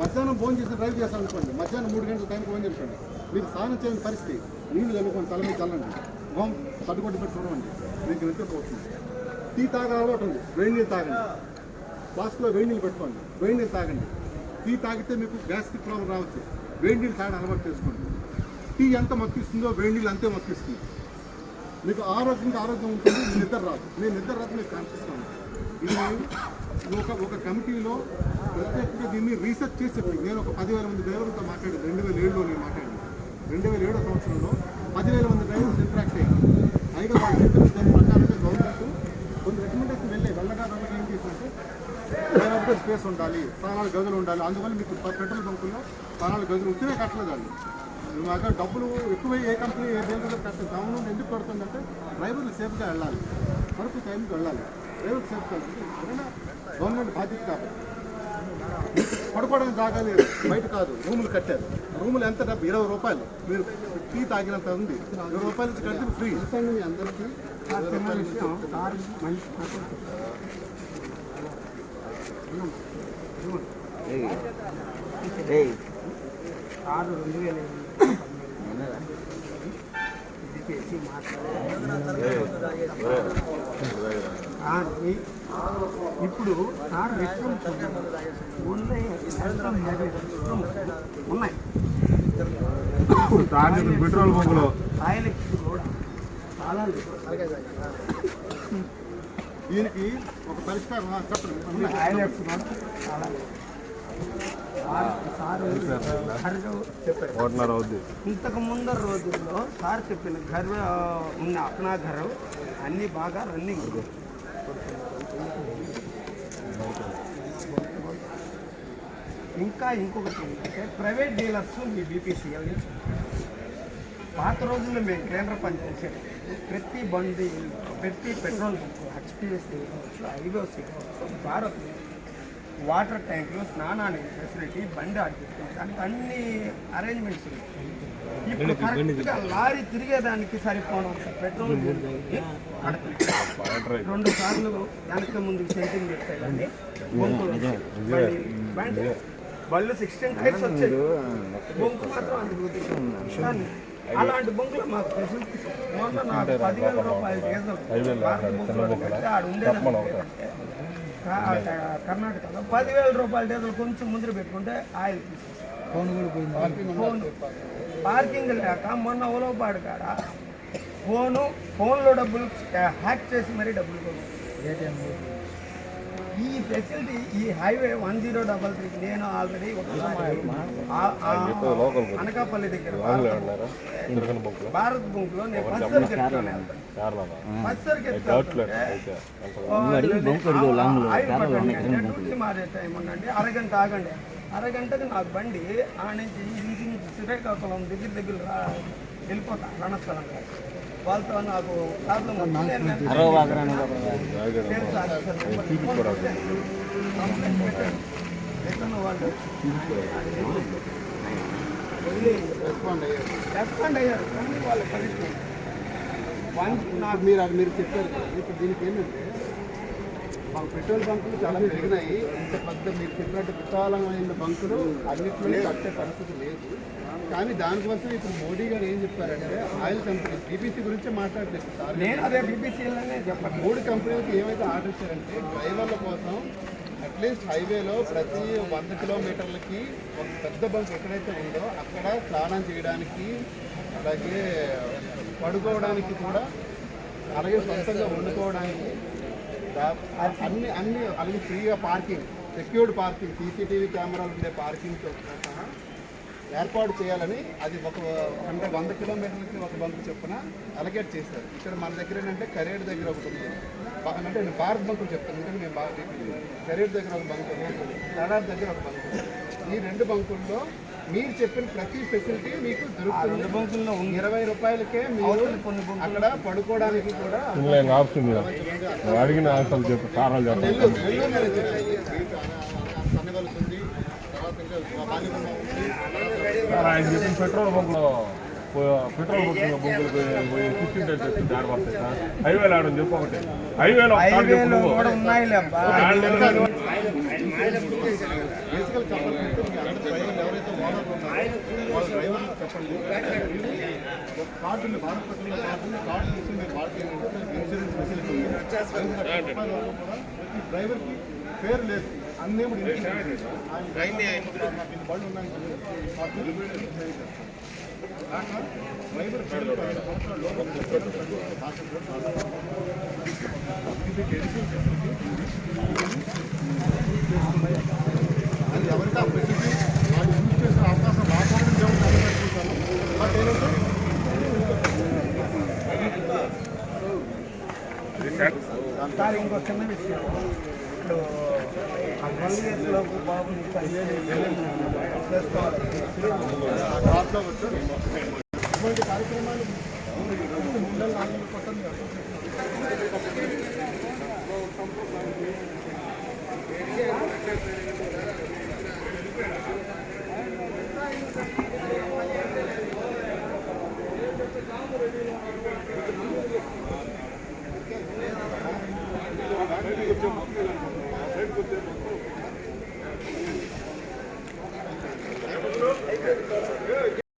మధ్యాహ్నం ఫోన్ చేసి డ్రైవ్ చేస్తాను అనుకోండి. మధ్యాహ్నం మూడు గంటల టైంకి ఫోన్ చేసుకోండి మీరు స్నానం చేయని పరిస్థితి. నీళ్ళు చల్లుకోండి తల మీద చల్లండి. మొహం తట్టుకొట్టి పెట్టి చూడండి. మీకు నిద్రపోతుంది టీ తాగే అలవాటు ఉంది. వేడి నీళ్ళు తాగండి. ఫ్లాస్క్లో వేడి నీళ్ళు పెట్టుకోండి. వేడి నీళ్ళు తాగండి. టీ తాగితే మీకు గ్యాస్ట్రిక్ ప్రాబ్లం రావచ్చు. వేడి నీళ్ళు తాగడం అలవాటు చేసుకోండి. టీ ఎంత మక్కిస్తుందో వేడి నీళ్ళు అంతే మక్కిస్తుంది. మీకు ఆరోగ్యంగా ఆరోగ్యం ఉంటుంది నిద్ర రాదు. నేను నిద్ర రాదు మీకు కనిపిస్తాను ఇది ఒక ఒక కమిటీలో ప్రత్యేకంగా దీన్ని రీసెర్చ్ చేసి చెప్పింది. నేను ఒక పదివేల మంది డ్రైవర్లతో మాట్లాడాను రెండు వేల ఏడులో నేను మాట్లాడాను రెండు వేల ఏడో సంవత్సరంలో పదివేల మంది డ్రైవర్స్ ఇంట్రాక్ట్ అయ్యారు. పైగా వాళ్ళు చెప్పిన దాని ప్రకారంగా గవర్నమెంట్ కొన్ని రికమెండేషన్ వెళ్ళాయి. వెళ్ళగా వెళ్ళగా ఏం చేసిందంటే డ్రైవర్తో స్పేస్ ఉండాలి ప్రాణాలు గదులు ఉండాలి. అందువల్ల మీకు పెట్రోల్ బంకుల్లో ప్రాణాలు గదులు ఉంటేనే కట్టలేదు వాళ్ళు అక్కడ డబ్బులు ఎక్కువ ఏ కంపెనీ ఏ దేని దగ్గర కట్టే గవర్నమెంట్ ఎందుకు పడుతుందంటే డ్రైవర్లు సేఫ్గా వెళ్ళాలి. వరకు టైంకి వెళ్ళాలి. ప్రైవేట్ సెక్టర్ ఎవరైనా గవర్నమెంట్ బాధ్యత కాబట్టి పడుకోవడానికి జాగా లేదు. బయట కాదు. రూములు కట్టారు. రూములు ఎంత? డబ్బు? ఇరవై రూపాయలు. మీరు టీ తాగినంత ఉంది. ఇరవై రూపాయలు నుంచి కడితే ఫ్రీ. మీ అందరికీ ఆరు రెండు వేల ఇది చేసి మాట్లాడాలి ఇప్పుడు సార్ విషయం ఉన్నాయి. ఉన్నాయి. పెట్రోల్ బంకులో. ఎక్స్ప్రెస్ కూడా చాలా దీనికి ఒక పరిష్కారం చెప్పండి. అవుద్ది ఇంతకు ముందర రోజుల్లో సార్ చెప్పిన ఘర్ ఉన్న అప్నా ఘర్ అన్నీ బాగా రన్నింగ్ ఇంకా ఇంకొకటి ఏంటంటే ప్రైవేట్ డీలర్స్ మీ బీపీసీఎల్ పాత రోజుల్లో మేము కేంద్ర పని ప్రతి బండి ప్రతి పెట్రోల్ బంక్ హెచ్పిఎస్సీ కావచ్చు ఐఓసీ కావచ్చు భారత్ వాటర్ ట్యాంకులు స్నానానికి ఫెసిలిటీ బండి ఆడిపించడానికి అన్ని అరేంజ్మెంట్స్ ఉన్నాయి. ఇప్పుడు కరెక్ట్గా లారీ తిరిగేదానికి సరిపోనంత పెట్రోల్. రెండు సార్లు వెనక ముందుకు సెంటింగ్ పెట్టాయి కానీ. బండి- బళ్ళు సిక్స్టీన్ టైర్స్ వచ్చాయి. బొంకు మాత్రం అందుకు అలాంటి బొంకులు మాకు మొన్న నాకు పదివేల రూపాయలు డీజిల్ ఆడ ఉండేది కర్ణాటకలో పదివేల రూపాయల డీజిల్ కొంచెం ముందర పెట్టుకుంటే ఆయిల్ ఫోన్ కూడా పోయింది? ఫోన్. పార్కింగ్ లేక మొన్న ఉలవపాడు కాడ ఫోను ఫోన్లో డబ్బులు హ్యాక్ చేసి మరీ డబ్బులు కొనుక్కుంది. ఈ ఫెసిలిటీ ఈ highway one zero double three నేను ఆల్రెడీ ఒకసారి ఆ- ఆ అనకాపల్లి దగ్గర భారత్ బంకులో భారత్ బుక్లో నేను ఫస్ట్ సరికి ఫస్ట్ మారే టైం ఉండండి అరగంట ఆగండి. అరగంటకి నాకు బండి ఆ నుంచి ఇంటి నుంచి శ్రీకాకుళం దగ్గర దగ్గర రా వెళ్ళిపోతా రణస్థలంగా వాళ్ళతో నాకు ప్రాబ్లం వాళ్ళు రెస్పాండ్ అయ్యారు అయ్యారు కానీ వాళ్ళ పరిస్థితి నాకు మీరు అది మీరు చెప్పారు ఇప్పుడు దీనికి ఏంటంటే మాకు పెట్రోల్ బంకులు చాలా పెరిగినాయి. ఇంత పెద్ద మీరు చెప్పినట్టు విశాలమైన బంకులు అన్నింటినీ కట్టే పరిస్థితి లేదు. కానీ దానికోసం ఇప్పుడు మోడీ గారు ఏం చెప్పారంటే ఆయిల్ కంపెనీ బీపీసీ గురించే మాట్లాడలేదు. సార్. నేను అదే బీబీసీలోనే చెప్పండి మూడు కంపెనీలకు ఏమైతే ఆర్డర్ ఇచ్చారంటే డ్రైవర్ల కోసం అట్లీస్ట్ హైవేలో ప్రతి వంద కిలోమీటర్లకి ఒక పెద్ద బంక్ ఎక్కడైతే ఉందో అక్కడ స్నానం చేయడానికి అలాగే పడుకోవడానికి కూడా అలాగే సొంతంగా వండుకోవడానికి అన్ని అన్ని అలాగే ఫ్రీగా పార్కింగ్ సెక్యూర్డ్ పార్కింగ్ సీసీటీవీ కెమెరాలు ఉండే పార్కింగ్తో సహా ఏర్పాటు చేయాలని అది ఒక అంటే వంద కిలోమీటర్లకి ఒక బంక్ చొప్పున అలకేట్ చేశారు. ఇక్కడ మన దగ్గర ఏంటంటే కరేడ్ దగ్గర ఒకటి ఉంది. అంటే నేను భారత్ బంకులు చెప్తాను ఎందుకంటే నేను బాగా చెప్పింది కరేడ్ దగ్గర ఒక బంక్ ఉంది లడాక్ దగ్గర ఒక బంక్ ఉంది. ఈ రెండు బంకుల్లో మీరు చెప్పిన ప్రతి ఫెసిలిటీ మీకు దొరుకుతుంది. ఇరవై రూపాయలకే మీరు అక్కడ పడుకోవడానికి కూడా ఆప్షన్ అడిగిన చెప్పు చెప్పండి ఆయన చెప్పిన పెట్రోల్ బంకులో పెట్రోల్ పోయి ఫిఫ్టీన్ డేస్ వచ్చి దారి పడతాయి సార్. హైవేలో ఒకటి హైవేలో. కూడా కార్డు మీరు భారతీయ ఇన్సూరెన్స్ ఫెసిలిటీ ఉంది కూడా డ్రైవర్కి పేరు లేదు ఇన్సూరెన్స్ నాకు ఇన్ని బళ్ళు ఉన్నాయి అది ఎవరికి వాళ్ళు యూజ్ చేసిన అవకాశం రాకపోవడం బట్ ఏంటంటే ఇంకో చిన్న విషయం. ఇప్పుడు ఆ ట్వెల్వ్ ఇటువంటి కార్యక్రమాలు